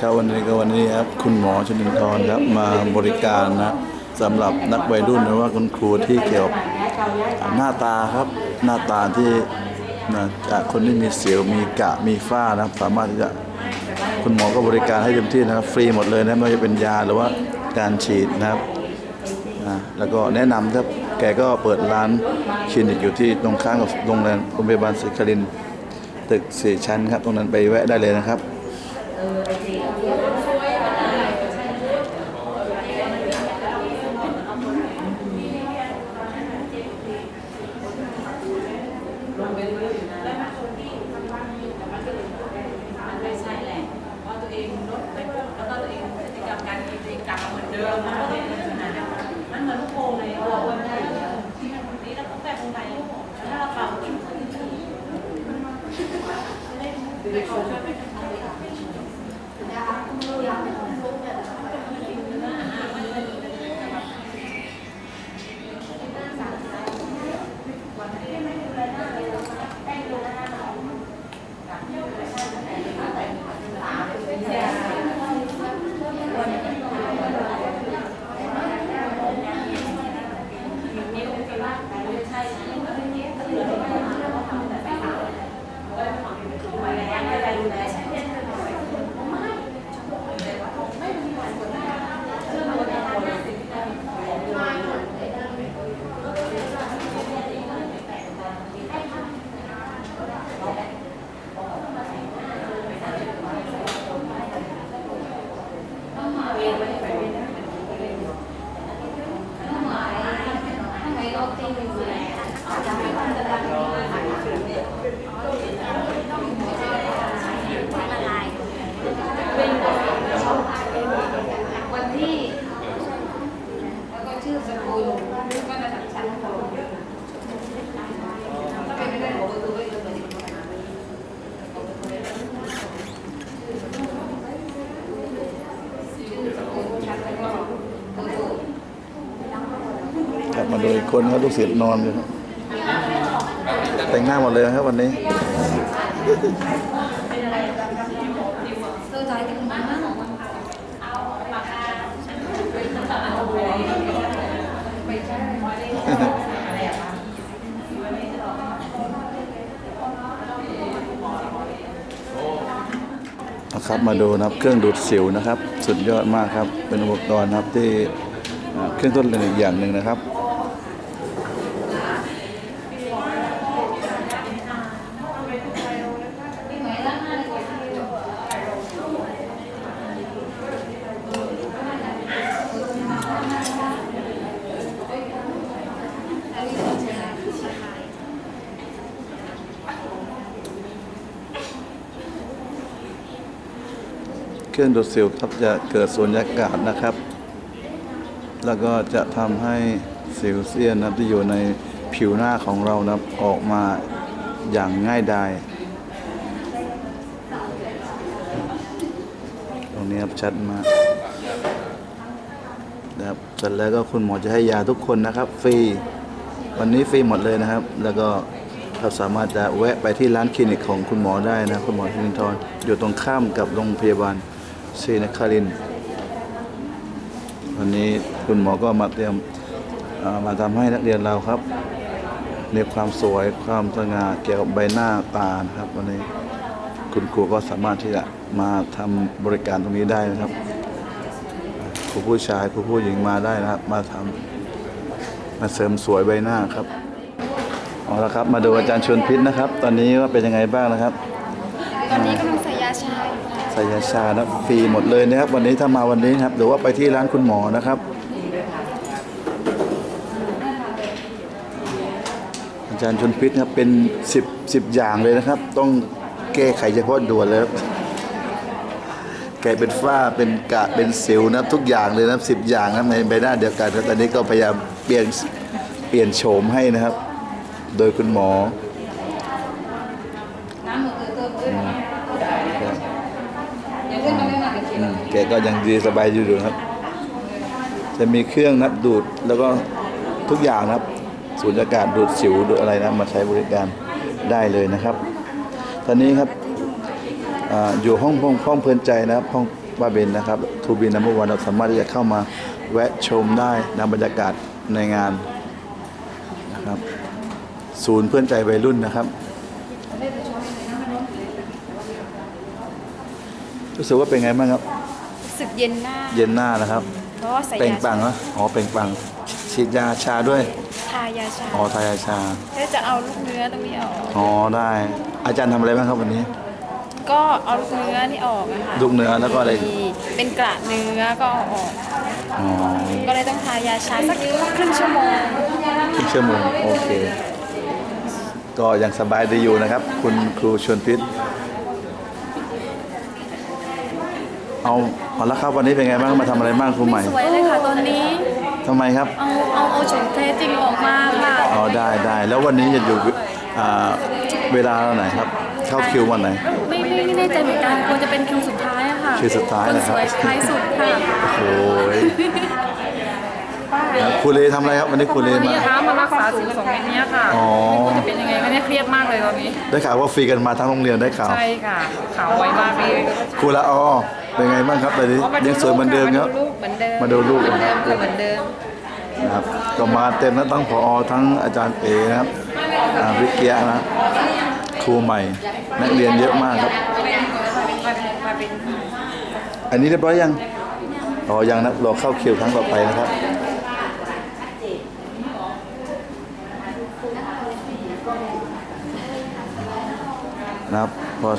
ครับวันนี้ก็วันนี้ครับคุณหมอชนินทร์ครับมาบริการนะสำหรับนักวัยรุ่นหรือว่าคุณครูที่เกี่ยวกับหน้าตาครับหน้าตาที่นะจากคนที่มีเสียวมีกะมีฝ้านะครับสามารถที่จะคุณหมอก็บริการให้เต็มที่นะครับ ฟรีหมดเลยนะไม่ว่าจะเป็นยาหรือว่าการฉีดนะครับนะแล้วก็แนะนำครับ แกก็เปิดร้านคลินิกอยู่ที่ตรงข้างกับโรงแรมโรงพยาบาลศรีครินตึกสี่ชั้นครับ ตรงนั้นไปแวะได้เลยนะครับ 그래서 제가 한번 양을 Thank you. กลับมาโดยคนเขาลูกศิษย์นอนอยู่แต่งหน้าหมดเลยครับวันนี้เธอใจกันมากเอาปากกาไปใช่อะไรอะนะครับมาดูนะครับเครื่องดูดสิวนะครับ สุดยอดมากครับเป็นอุปกรณ์ครับที่เครื่องทดลองอีกอย่างหนึ่งนะครับ รื่องดูดสิวครับจะเกิดสูญญากาศนะครับ แล้วก็จะทำให้สิวเซียนนะครับที่อยู่ในผิวหน้าของเรานะครับออกมาอย่างง่ายดายตรงนี้ครับชัดมากนะครับเสร็จแล้วก็คุณหมอจะให้ยาทุกคนนะครับ ฟรี วันนี้ฟรีหมดเลยนะครับ แล้วก็เราสามารถจะแวะไปที่ร้านคลินิกของคุณหมอได้นะ คุณหมอชินทรอยู่ตรงข้ามกับโรงพยาบาล ศรีนครินวันนี้คุณหมอก็มาเตรียมมาทำให้นักเรียนเราครับมีความสวยความสง่าเกี่ยวกับใบหน้าตานะครับ วันนี้คุณครูก็สามารถที่จะมาทำบริการตรงนี้ได้นะครับครูผู้ชายครูผู้หญิงมาได้นะครับ มาทำมาเสริมสวยใบหน้าครับเอาละครับ มาดูอาจารย์ชวนพิษนะครับ ตอนนี้ว่าเป็นยังไงบ้างนะครับ ตอนนี้กำลังใส่ยาชาอยู่ ใส่ยาชานะฟรีหมดเลยนะครับ วันนี้ถ้ามาวันนี้นะครับ หรือว่าไปที่ร้านคุณหมอนะครับอาจารย์ชนพิษครับเป็นสิบสิบอย่างเลยนะครับ ต้องแก้ไขเฉพาะด่วนเลยครับแกเป็นฝ้าเป็นกะเป็นสิวนับทุกอย่างเลยนะสิบอย่างนะครับในใบหน้าเดียวกันครับตอนนี้ก็พยายามเปลี่ยนเปลี่ยนโฉมให้นะครับ โดยคุณหมอ แกก็ยังดีสบายอยู่ครับ จะมีเครื่องนับดูดแล้วก็ทุกอย่างนะครับสูญญากาศดูดสิวดูอะไรนะมาใช้บริการได้เลยนะครับ ตอนนี้ครับออยู่ห้องห้องห้องเพลินใจนะครับห้องบ้าเบนนะครับทูบีนัมเบอร์วันเราสามารถที่จะเข้ามาแวะชมได้นำบรรยากาศในงานนะครับ ศูนย์เพื่อนใจวัยรุ่นนะครับ รู้สึกว่าเป็นไงบ้างครับ รู้สึกเย็นหน้า เย็นหน้านะครับ เพราะว่าใส่เปล่งยาปลังเหรออ๋อเปล่งปลังฉีดยาชาด้วย ทายาชาอ๋อทายาชาถ้าจะเอาลูกเนื้อตรงนี้ออก อ๋อได้ อาจารย์ทำอะไรบ้างครับวันนี้ ก็เอาลูกเนื้อนี่ออกนะคะลูกเนื้อแล้วก็อะไร มีเป็นกระเนื้อก็เอาออก อ๋อก็เลยต้องทายาชาสักครึ่งชั่วโมง ครึ่งชั่วโมงโอเค ก็ยังสบายดีอยู่นะครับ คุณครูชวนพิษ เอาเอาละครับวันนี้เป็นไงบ้างมาทำอะไรบ้างครูใหม่สวยเลยค่ะตอนนี้ทำไมครับ เอาเอาเอาโฉมแท้จริงออกมาค่ะอ๋อได้ได้แล้ววันนี้จะอยู่อ่าเวลาไหนครับ เข้าคิววันไหน ไม่ไม่ไม่แน่ใจเหมือนกันควรจะเป็นคิวสุดท้ายอะค่ะคิวสุดท้ายคนนะครับสวยท้ายสุดค่ะโอ้ยครับครูเลทำอะไรครับวันนี้ครูเลวันมา นี้นะคะมารักษาสิวสองเม็ดเนี้ยค่ะอ๋อ ไม่รู้จะเป็นยังไงคะเนี่ยเครียดมากเลยตอนนี้ ได้ข่าวว่าฟรีกันมาทั้งโรงเรียนได้ข่าวใช่ค่ะขาวไวมากเลยครูละออ เป็นไงบ้างครับตอนนี้ยังสวยเหมือนเดิมครับ มาดูลูกเหมือนเดิมมาดูลูกเหมือนเดิมค่ะเหมือนเดิมนะครับก็มาเต็มนะทั้งผอทั้งอาจารย์เอนะครับอ่าวิเกียนะครูใหม่ นักเรียนเยอะมากครับ อันนี้เรียบร้อยยังอ๋อยังนะรอเข้าคิวครั้งต่อไปนะครับนะครับพอ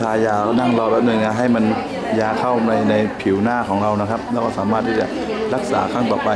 ทายาแล้วนั่งรอแป๊บหนึ่งนะให้มันยาเข้าในในผิวหน้าของเรานะครับ แล้วก็สามารถที่จะรักษาครั้งต่อไป